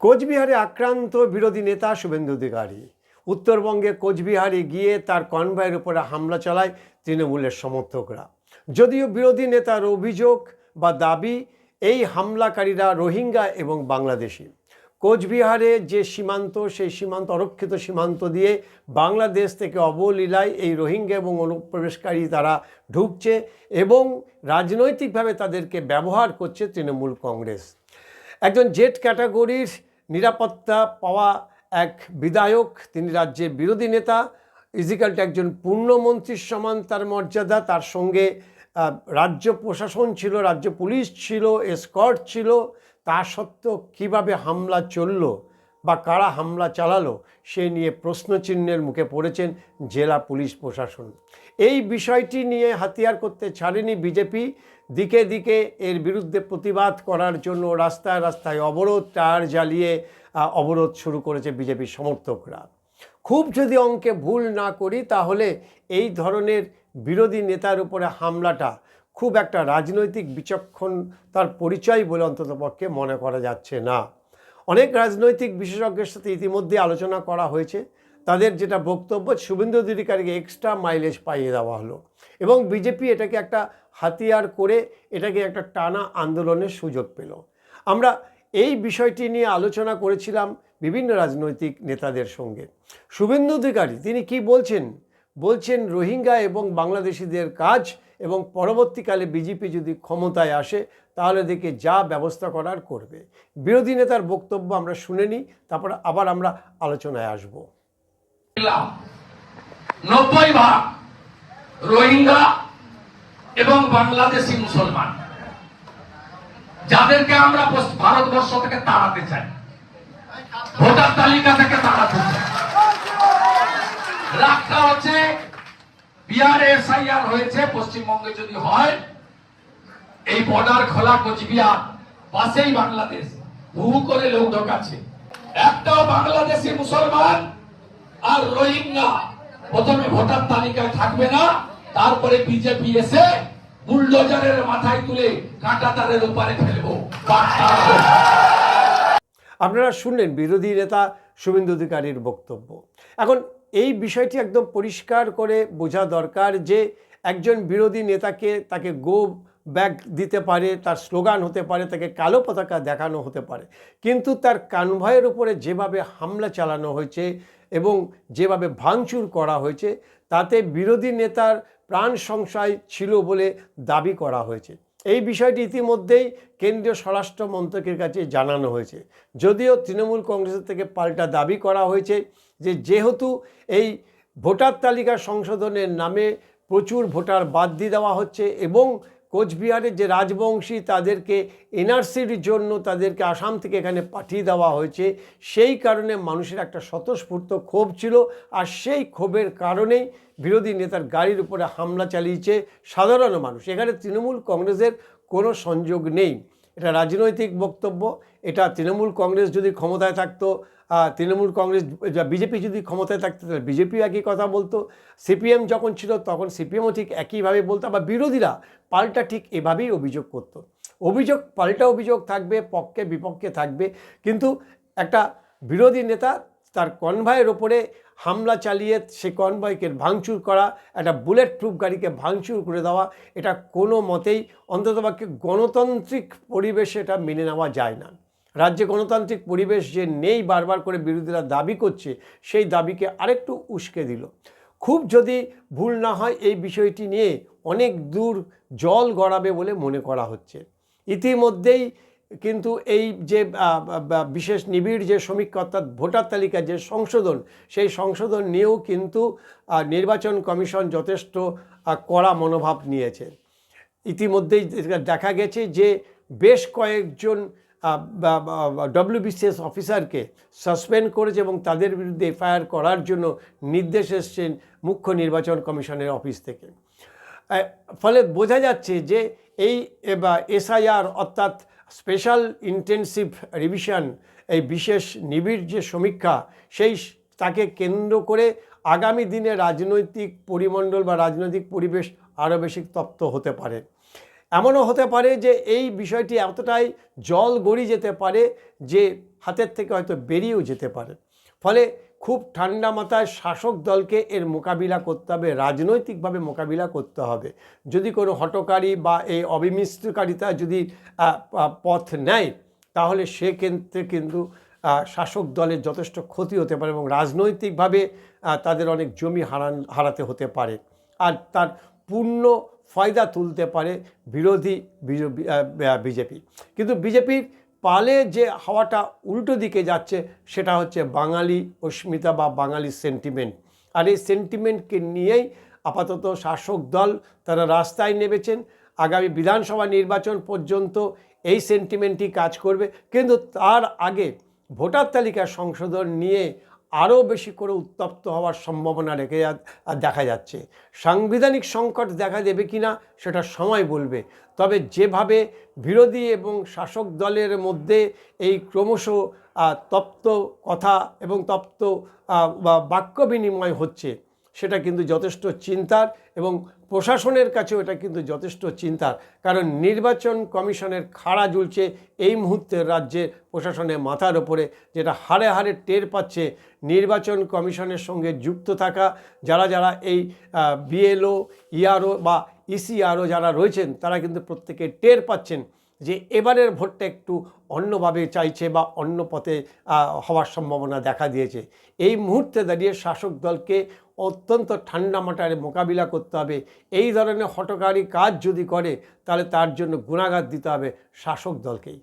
কোচবিহারে আক্রান্ত বিরোধী নেতা শুভেন্দু অধিকারী। উত্তরবঙ্গে কোচবিহারে গিয়ে তার কনভয়ের উপরে হামলা চালায় তৃণমূলের সমর্থকরা। যদিও বিরোধী নেতার অভিযোগ বা দাবি, এই হামলাকারীরা রোহিঙ্গা এবং বাংলাদেশি। কোচবিহারে যে সীমান্ত, সেই সীমান্ত, অরক্ষিত সীমান্ত দিয়ে বাংলাদেশ থেকে অবলীলায় এই রোহিঙ্গা এবং অনুপ্রবেশকারী তারা ঢুকছে এবং রাজনৈতিকভাবে তাদেরকে ব্যবহার করছে তৃণমূল কংগ্রেস। একজন জেট ক্যাটাগরির নিরাপত্তা পাওয়া এক বিধায়ক, তিনি রাজ্যের বিরোধী নেতা। ইজিক্যালটা একজন পূর্ণমন্ত্রীর সমান তার মর্যাদা, তার সঙ্গে রাজ্য প্রশাসন ছিল, রাজ্য পুলিশ ছিল, এসকর্ট ছিল। তা সত্ত্বেও কীভাবে হামলা চলল? বা কারা হামলা চালালো, সে নিয়ে প্রশ্নচিহ্নের মুখে পড়েছেন জেলা পুলিশ প্রশাসন। এই বিষয়টি নিয়ে হাতিয়ার করতে ছাড়েনি বিজেপি। দিকে দিকে এর বিরুদ্ধে প্রতিবাদ করার জন্য রাস্তায় রাস্তায় অবরোধ, টায়ার জ্বালিয়ে অবরোধ শুরু করেছে বিজেপির সমর্থকরা। খুব যদি অঙ্কে ভুল না করি, তাহলে এই ধরনের বিরোধী নেতার উপরে হামলাটা খুব একটা রাজনৈতিক বিচক্ষণ তার পরিচয় বলে অন্ততপক্ষে মনে করা যাচ্ছে না। অনেক রাজনৈতিক বিশেষজ্ঞের সাথে ইতিমধ্যে আলোচনা করা হয়েছে। তাদের যেটা বক্তব্য, শুভেন্দু অধিকারীকে এক্সট্রা মাইলেজ পাইয়ে দেওয়া হলো। এবং বিজেপি এটাকে একটা হাতিয়ার করে এটাকে একটা টানা আন্দোলনের সুযোগ পেল। আমরা এই বিষয়টি নিয়ে আলোচনা করেছিলাম বিভিন্ন রাজনৈতিক নেতাদের সঙ্গে। শুভেন্দু অধিকারী, তিনি কি বলছেন? বলছেন, রোহিঙ্গা এবং বাংলাদেশিদের কাজ এবং পরবর্তীকালে বিজেপি যদি ক্ষমতায় আসে, তাহলে দেখে যা ব্যবস্থা করার করবে। বিরোধী নেতার বক্তব্য আমরা শুনে নিই, তারপর আবার আমরা আলোচনায় আসব। নব্বই ভাগ রোহিঙ্গা এবং বাংলাদেশি মুসলমান। যাদেরকে আমরা ভারতবর্ষ থেকে তাড়াতে চাই। ভোটার তালিকা থেকে তাড়াতে চাই। হচ্ছে বিহারে এসআইআর হয়েছে, পশ্চিমবঙ্গে যদি হয়, এই বর্ডার খোলা কোচবিহার, পাশেই বাংলাদেশ। হু করে লোক ঢোকাচ্ছে। একটাও বাংলাদেশি মুসলমান আর রোহিঙ্গা। প্রথমে ভোটার তালিকায় থাকবে না, তারপরে বিজেপি এসে বুলডোজারের মাথায় তুলে কাঁটা তারের উপরে ফেলব। আপনারা শুনলেন বিরোধী নেতা শুভেন্দু অধিকারীর বক্তব্য। এখন এই বিষয়টি একদম পরিষ্কার করে বোঝা দরকার যে একজন বিরোধী নেতাকে তাকে গো ব্যাগ দিতে পারে, তার স্লোগান হতে পারে, তাকে কালো পতাকা দেখানো হতে পারে। কিন্তু তার কানভয়ের উপরে যেভাবে হামলা চালানো হয়েছে এবং যেভাবে ভাঙচুর করা হয়েছে, তাতে বিরোধী নেতার প্রাণ সংশয় ছিল বলে দাবি করা হয়েছে। এই বিষয়টি ইতিমধ্যেই কেন্দ্রীয় স্বরাষ্ট্র মন্ত্রকের কাছে জানানো হয়েছে। যদিও তৃণমূল কংগ্রেসের থেকে পাল্টা দাবি করা হয়েছে যে যেহেতু এই ভোটার তালিকা সংশোধনের নামে প্রচুর ভোটার বাদ দিয়ে দেওয়া হচ্ছে এবং কোচবিহারের যে রাজবংশী তাদেরকে এনআরসির জন্য তাদেরকে আসাম থেকে এখানে পাঠিয়ে দেওয়া হয়েছে, সেই কারণে মানুষের একটা স্বতঃস্ফূর্ত ক্ষোভ ছিল আর সেই ক্ষোভের কারণেই বিরোধী নেতার গাড়ির উপরে হামলা চালিয়েছে সাধারণ মানুষ। এখানে তৃণমূল কংগ্রেসের কোনো সংযোগ নেই। এটা রাজনৈতিক বক্তব্য, এটা তৃণমূল কংগ্রেস যদি ক্ষমতায় থাকতো তৃণমূল কংগ্রেস বিজেপি যদি ক্ষমতায় থাকতো, তাহলে বিজেপিও একই কথা বলতো সিপিএম যখন ছিল, তখন সিপিএমও ঠিক একইভাবে বলতো বা বিরোধীরা পাল্টা ঠিক এভাবেই অভিযোগ করত। অভিযোগ, পাল্টা অভিযোগ থাকবে পক্ষে বিপক্ষে থাকবে কিন্তু একটা বিরোধী নেতা তার কনভয়ের ওপরে হামলা চালিয়ে সে কনভয়কে ভাঙচুর করা, একটা বুলেট প্রুফ গাড়িকে ভাঙচুর করে দেওয়া, এটা কোনো মতেই অন্ততপক্ষে গণতান্ত্রিক পরিবেশে এটা মেনে নেওয়া যায় না। রাজ্যে গণতান্ত্রিক পরিবেশ যে নেই বারবার করে বিরোধীরা দাবি করছে, সেই দাবিকে আরেকটু উস্কে দিল। খুব যদি ভুল না হয়, এই বিষয়টি নিয়ে অনেক দূর জল গড়াবে বলে মনে করা হচ্ছে। ইতিমধ্যেই কিন্তু এই যে বিশেষ নিবিড় যে সমীক্ষা অর্থাৎ ভোটার তালিকার যে সংশোধন, সেই সংশোধন নিয়েও কিন্তু নির্বাচন কমিশন যথেষ্ট কড়া মনোভাব নিয়েছে। ইতিমধ্যেই দেখা গেছে যে, বেশ কয়েকজন ডব্লিউবিসিএস অফিসারকে সাসপেন্ড করেছে এবং তাদের বিরুদ্ধে এফআইআর করার জন্য নির্দেশ এসছেন মুখ্য নির্বাচন কমিশনের অফিস থেকে। ফলে বোঝা যাচ্ছে যে, এই এসআইআর অর্থাৎ স্পেশাল ইন্টেনসিভ রিভিশন, এই বিশেষ নিবিড় যে সমীক্ষা, সেই তাকে কেন্দ্র করে আগামী দিনে রাজনৈতিক পরিমণ্ডল বা রাজনৈতিক পরিবেশ আরও বেশি তপ্ত হতে পারে। এমনও হতে পারে যে এই বিষয়টি এতটাই জল গড়িয়ে যেতে পারে যে হাতের থেকে হয়তো বেরিয়েও যেতে পারে। ফলে খুব ঠান্ডা মাথায় শাসক দলকে এর মোকাবিলা করতে হবে, রাজনৈতিকভাবে মোকাবিলা করতে হবে। যদি কোনো হটকারী বা এই অবিমিশ্রকারিতা যদি পথ নেয়, তাহলে সেক্ষেত্রে কিন্তু শাসক দলের যথেষ্ট ক্ষতি হতে পারে এবং রাজনৈতিকভাবে তাদের অনেক জমি হারান, হারাতে হতে পারে। আর তার পূর্ণ ফায়দা তুলতে পারে বিরোধী বিজেপি। কিন্তু বিজেপির পালে যে হাওয়াটা উল্টো দিকে যাচ্ছে, সেটা হচ্ছে বাঙালি অস্মিতা বা বাঙালি সেন্টিমেন্ট আর এই সেন্টিমেন্টকে নিয়েই আপাতত শাসক দল তারা রাস্তায় নেমেছেন। আগামী বিধানসভা নির্বাচন পর্যন্ত এই সেন্টিমেন্টই কাজ করবে। কিন্তু তার আগে ভোটার তালিকা সংশোধন নিয়ে আরও বেশি করে উত্তপ্ত হওয়ার সম্ভাবনা রেখে দেখা যাচ্ছে। সাংবিধানিক সংকট দেখা দেবে কি না সেটা সময় বলবে। তবে যেভাবে বিরোধী এবং শাসক দলের মধ্যে এই ক্রমশ তপ্ত কথা এবং তপ্ত বাক্য বিনিময় হচ্ছে সেটা কিন্তু যথেষ্ট চিন্তার এবং প্রশাসনের কাছেও এটা কিন্তু যথেষ্ট চিন্তার। কারণ নির্বাচন কমিশনের খাড়া ঝুলছে এই মুহূর্তে রাজ্যের প্রশাসনের মাথার ওপরে, যেটা হারে হারে টের পাচ্ছে নির্বাচন কমিশনের সঙ্গে যুক্ত থাকা, যারা যারা এই বিএলও, ইআরও বা ইসিআরও যারা রয়েছেন, তারা কিন্তু প্রত্যেকে টের পাচ্ছেন যে এবারের ভোটটা একটু অন্যভাবে চাইছে বা অন্য পথে হওয়ার সম্ভাবনা দেখা দিয়েছে। এই মুহূর্তে দাঁড়িয়ে শাসক দলকে অত্যন্ত ঠান্ডা মাটারে মোকাবিলা করতে হবে। এই ধরনের হটকারী কাজ যদি করে, তাহলে তার জন্য গুণাঘাত দিতে হবে শাসক দলকেই।